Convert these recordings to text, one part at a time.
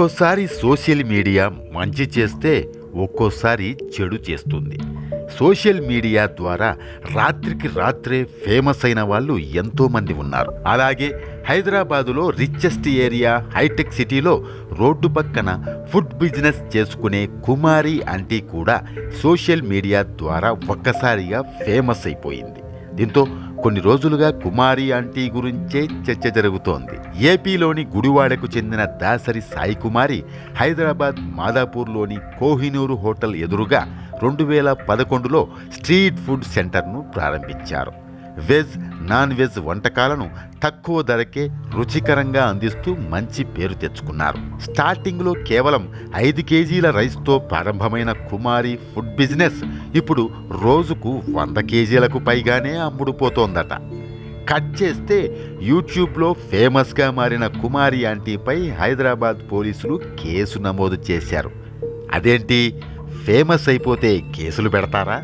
ఒక్కోసారి social media మంచి చేస్తే ఒక్కోసారి చెడు చేస్తుంది. సోషల్ మీడియా ద్వారా రాత్రికి రాత్రే ఫేమస్ అయిన వాళ్ళు ఎంతోమంది ఉన్నారు. అలాగే హైదరాబాదులో రిచెస్ట్ ఏరియా హైటెక్ సిటీలో రోడ్డు పక్కన ఫుడ్ బిజినెస్ చేసుకునే కుమారి ఆంటీ కూడా సోషల్ మీడియా ద్వారా ఒక్కసారిగా ఫేమస్ అయిపోయింది. దీంతో కొన్ని రోజులుగా కుమారి ఆంటీ గురించే చర్చ జరుగుతోంది. ఏపీలోని గుడివాడకు చెందిన దాసరి సాయి కుమారి హైదరాబాద్ మాదాపూర్లోని కోహినూరు హోటల్ ఎదురుగా రెండు వేల పదకొండులో స్ట్రీట్ ఫుడ్ సెంటర్ను ప్రారంభించారు. వెజ్ నాన్ వెజ్ వంటకాలను తక్కువ ధరకే రుచికరంగా అందిస్తూ మంచి పేరు తెచ్చుకున్నారు. స్టార్టింగ్లో కేవలం ఐదు కేజీల రైస్తో ప్రారంభమైన కుమారి ఫుడ్ బిజినెస్ ఇప్పుడు రోజుకు వంద కేజీలకు పైగానే అమ్ముడుపోతోందట కట్ చేస్తే యూట్యూబ్లో ఫేమస్గా మారిన కుమారి ఆంటీపై హైదరాబాద్ పోలీసులు కేసు నమోదు చేశారు. అదేంటి? ఫేమస్ అయిపోతే కేసులు పెడతారా?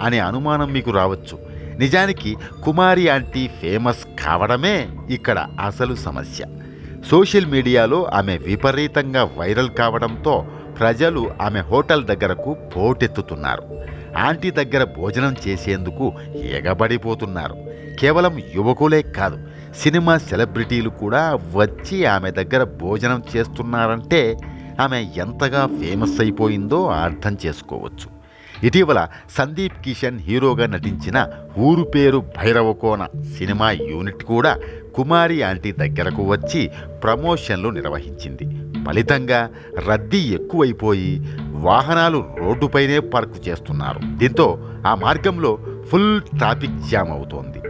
అనే అనుమానం మీకు రావచ్చు. నిజానికి కుమారి ఆంటీ ఫేమస్ కావడమే ఇక్కడ అసలు సమస్య. సోషల్ మీడియాలో ఆమె విపరీతంగా వైరల్ కావడంతో ప్రజలు ఆమె హోటల్ దగ్గరకు పోటెత్తుతున్నారు. ఆంటీ దగ్గర భోజనం చేసేందుకు ఎగబడిపోతున్నారు. కేవలం యువకులే కాదు సినిమా సెలబ్రిటీలు కూడా వచ్చి ఆమె దగ్గర భోజనం చేస్తున్నారంటే ఆమె ఎంతగా ఫేమస్ అయిపోయిందో అర్థం చేసుకోవచ్చు. ఇటీవల సందీప్ కిషన్ హీరోగా నటించిన ఊరు పేరు భైరవకోన సినిమా యూనిట్ కూడా కుమారి ఆంటీ దగ్గరకు వచ్చి ప్రమోషన్లు నిర్వహించింది. ఫలితంగా రద్దీ ఎక్కువైపోయి వాహనాలు రోడ్డుపైనే పార్కు చేస్తున్నారు. దీంతో ఆ మార్గంలో ఫుల్ ట్రాఫిక్ జామ్ అవుతోంది.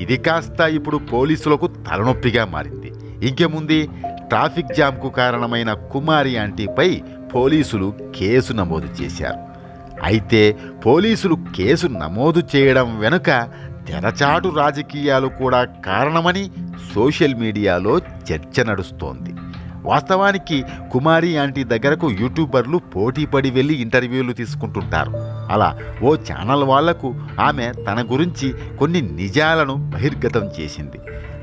ఇది కాస్త ఇప్పుడు పోలీసులకు తలనొప్పిగా మారింది. ఇంకేముంది ట్రాఫిక్ జామ్కు కారణమైన కుమారి ఆంటీపై పోలీసులు కేసు నమోదు చేశారు. అయితే పోలీసులు కేసు నమోదు చేయడం వెనుక తెరచాటు రాజకీయాలు కూడా కారణమని సోషల్ మీడియాలో చర్చ నడుస్తోంది. వాస్తవానికి కుమారి ఆంటీ దగ్గరకు యూట్యూబర్లు పోటీపడి వెళ్ళి ఇంటర్వ్యూలు తీసుకుంటుంటారు. అలా ఓ ఛానల్ వాళ్ళకు ఆమె తన గురించి కొన్ని నిజాలను బహిర్గతం చేసింది.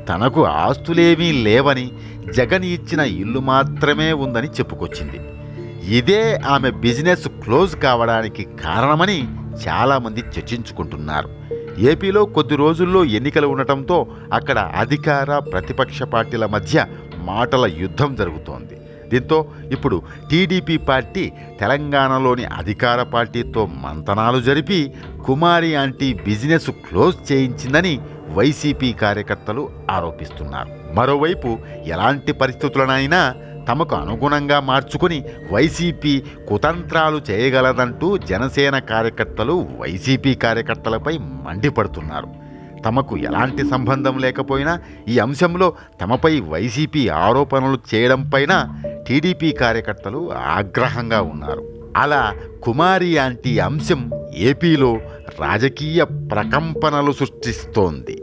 తనకు ఆస్తులేమీ లేవని జగన్ ఇచ్చిన ఇల్లు మాత్రమే ఉందని చెప్పుకొచ్చింది. ఇదే ఆమె బిజినెస్ క్లోజ్ కావడానికి కారణమని చాలామంది చర్చించుకుంటున్నారు. ఏపీలో కొద్ది రోజుల్లో ఎన్నికలు ఉండటంతో అక్కడ అధికార ప్రతిపక్ష పార్టీల మధ్య మాటల యుద్ధం జరుగుతోంది. దీంతో ఇప్పుడు టీడీపీ పార్టీ తెలంగాణలోని అధికార పార్టీతో మంతనాలు జరిపి కుమారి ఆంటీ బిజినెస్ క్లోజ్ చేయించిందని వైసీపీ కార్యకర్తలు ఆరోపిస్తున్నారు. మరోవైపు ఎలాంటి పరిస్థితులనైనా తమకు అనుగుణంగా మార్చుకుని వైసీపీ కుతంత్రాలు చేయగలదంటూ జనసేన కార్యకర్తలు వైసీపీ కార్యకర్తలపై మండిపడుతున్నారు. తమకు ఎలాంటి సంబంధం లేకపోయినా ఈ అంశంలో తమపై వైసీపీ ఆరోపణలు చేయడంపైన టీడీపీ కార్యకర్తలు ఆగ్రహంగా ఉన్నారు. అలా కుమారి ఆంటీ అంశం ఏపీలో రాజకీయ ప్రకంపనలు సృష్టిస్తోంది.